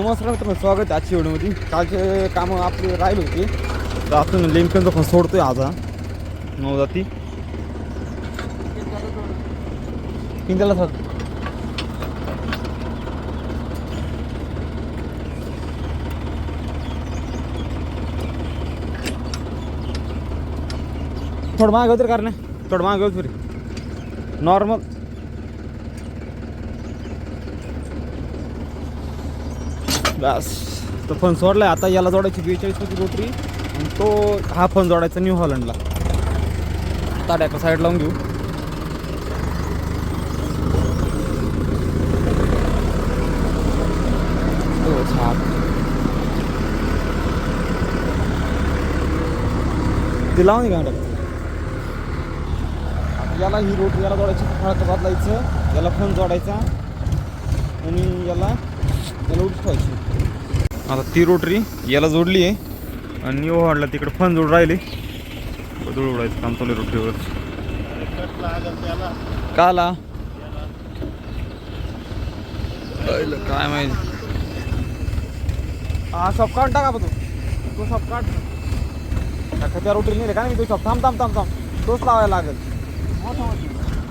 नमस्कार मित्रांनो स्वागत आहे आजच्या व्हिडिओमध्ये. कालचे कामं आपले राहिले होते. तर आपण लिंकनचा फोन आहे आज हा. नऊ जाती. किंदाला सर थोडं मागे होतं कारण थोडं मागे होत नॉर्मल बस. तो फोन आहे आता याला जोडायची बेचाळीस होती रोटरी. आणि तो हा फोन जोडायचा न्यू हॉलंडला ताड्याचा साईड लावून घेऊ. ते लावून घ्या मॅडम याला ही रोटरी याला जोडायची फळाचं बदलायचं याला फोन जोडायचा. आणि याला याला उठ ठेवायची आता ती रोटरी याला जोडली आहे. आणि न्यू हॉलला तिकडे फन जोड राहिले. बदल उडायचं काम चालू रोटरीवर. का आला अयला, काय माहिती. हा शॉप काढून टाका बघ तू. तो शॉप काढ. त्या रोटरी नाही रे का नाही तो शॉप थांब थांब थांब थांब. तोच लावायला लागेल.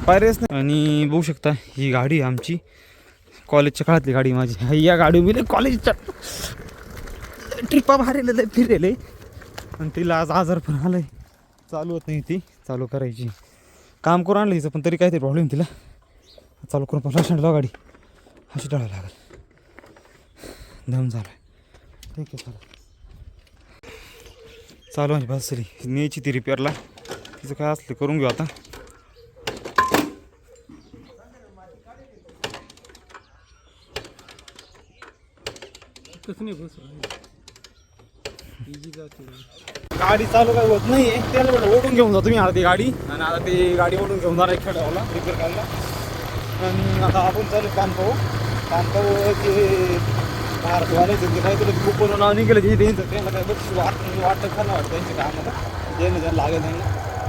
पायरेस नाही. आणि बघू शकता ही गाडी आमची. कॉलेजच्या काळातली गाडी माझी. हाय, या गाडी मी कॉलेजच्या ट्रिपा भारेले फिरेले. आणि तिला आज आजार पण आलाय. चालू होत नाही ती. चालू करायची. काम करून आणलं हिचं पण तरी काहीतरी प्रॉब्लेम तिला. चालू करून पण लक्षण लावा गाडी. अशी टाळावं लागेल. दम झाला ठीक आहे चालू चालू माझी बसली. न्यायची ती रिपेअरला तिचं काय असलं करून घेऊ आता. गाडी चालू काय होत नाही त्याला म्हटलं ओढून घेऊन जा तुम्ही आता ती गाडी. आणि आता ती गाडी ओढून घेऊन जाणार एक रिपेअर करायला. आणि आता आपण चालू काम पाहू. काम पाहू ते भारतवाले ते तुला खूप नाव निघेलं जे त्यांचं त्यांना काय बघ वाट वाटतं खरं वाटतं त्यांचे काम आता जे नाही त्यांना लागेल त्यांना.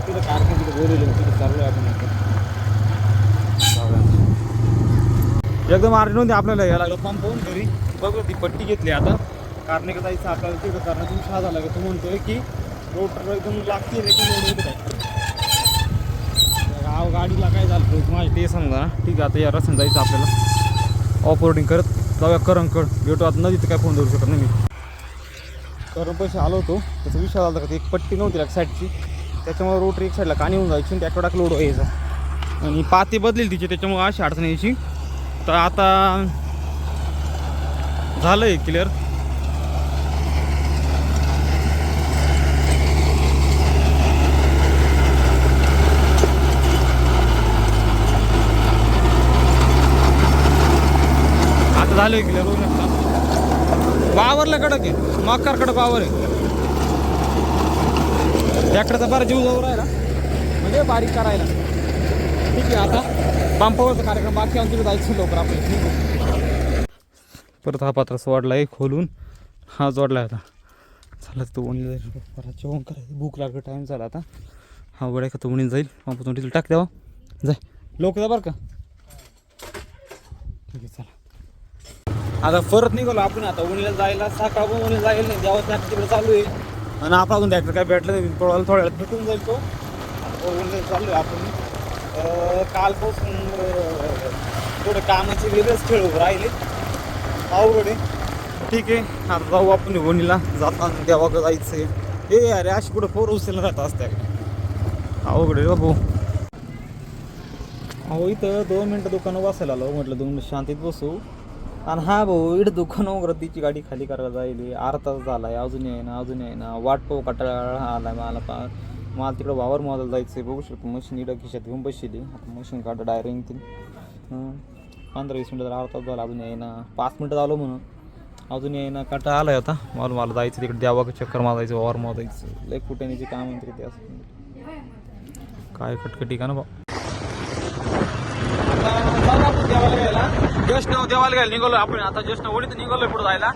तिथं कारखान तिथं बोलवलं तिथं चालू आहे आपण एकदम अर्जंट आपल्याला यायला. लागलं पंप पाहून घरी. बघू ती पट्टी घेतली आता. कारण का जायचं आपल्याला तिथं कारण तुम्ही शहा झाला का? तू म्हणतोय की रोटर एकदम लागते गाव गाडीला काय झालं? माझे ते समजा ना ठीक आहे आता या रस्त्याने जायचं आपल्याला. ऑफ रोडिंग करत जाऊया करंकड भेटू आता नदीत काय फोन धरू शकत नाही मी. करण पैसे आलो होतो. त्याचा विषय झाला होता का? ती एक पट्टी नव्हती एक साईडची. त्याच्यामुळे रोटरी एक साईडला कानी होऊन जायची आणि त्याकडे लोड यायचा आणि पाते बदलेल तिचे त्याच्यामुळे अशी अडचण यायची. तर आता झालं आहे क्लिअर आता झालं आहे क्लिअर होऊ शकता. वावरला कडक आहे. मकार कडक वावर आहे. ट्रॅक्टरचा बरा जीव जाऊ राहिला म्हणजे बारीक करायला. ठीक आहे आता पंपावरचा कार्यक्रम बाकी आमच्या जायचं लवकर आपण ठीक आहे परत हा पात्र सोडला आहे खोलून. हा जोडला आता. चला तो उणी जाईल. परत जेवण करायचं. भूक लागलं टाईम झाला आता. हा वड्या का तो उणी जाईल पंपातून डिझेल टाक द्यावा जाय. लोक जा बरं का. ठीक आहे चला. आता परत निघालो आपण आता. उणीला जायला सकाळ उणी जाईल नाही. द्यावं त्या तिकडे चालू आहे. आणि आपण अजून ट्रॅक्टर काय भेटलं नाही. थोड्या थोड्या वेळात भेटून जाईल तो. उणीला चालू आहे आपण. कालपासून अं, कामाची कामाचे वेगळेच खेळ राहिले. अवघड आहे ठीक आहे. आता जाऊ आपण वणीला जाताना देवा का जायचं ए अरे अशी कुठं पोर उचलला जात असत्या. अवघड आहे बाबू. अहो इथं दोन मिनटं दुकानं बसायला आलो. म्हटलं दोन मिनटं शांतीत बसू. आणि हा भाऊ इथं दुकानं वगैरे तिची गाडी खाली करायला जाईल अर्धा तास झाला आहे अजून आहे ना अजून आहे ना वाट पाहू कटाळा आला मला. पा मला तिकडं वावर मोदाला जायचं आहे. बघू शकतो मशीन इडं खिशात घेऊन बसली आता मशीन काढा डायरेक्ट तीन पंधरा वीस मिनटं अर्धा तास झाला अजून येईना ना पाच मिनटं झालो म्हणून. अजून येईना काटा कटा आलाय आता. मला मला जायचं तिकडे. द्यावा का चक्कर मारायचं वावर मोदायचं लय कुठे काम म्हणते ते असं. काय कटकटी का ना बा. जस्ट देवाला गेला. निघालो आपण. आता जस्ट ओढीत निघालोय पुढे जायला.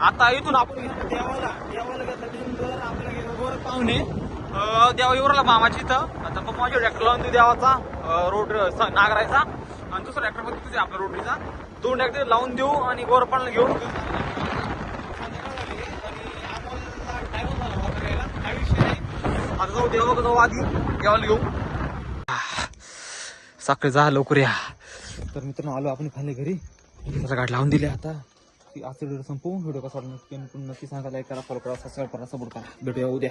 आता इथून आपण देवाला देवाला पाहुणे. देवा येऊरला मामाची इथं. आता मग माझ्या ट्रॅक्टर लावून देऊ देवाचा रोड नागरायचा. आणि दुसरा ट्रॅक्टरमध्ये तुझे आपल्या रोटरीचा दोन ट्रॅक्टर लावून देऊ आणि गोरपण घेऊन आता जाऊ देवा जाऊ आधी. देवाला घेऊ. साखरे जा लवकर या. तर मित्रांनो आलो आपण खाली घरी. त्याचा गाठ लावून दिली आता. आजचा व्हिडिओ संपवू व्हिडिओ कसा वाटला नक्की सांगा लाईक करा फॉलो करा सबस्क्राईब करा सपोर्ट करा. भेटूया उद्या.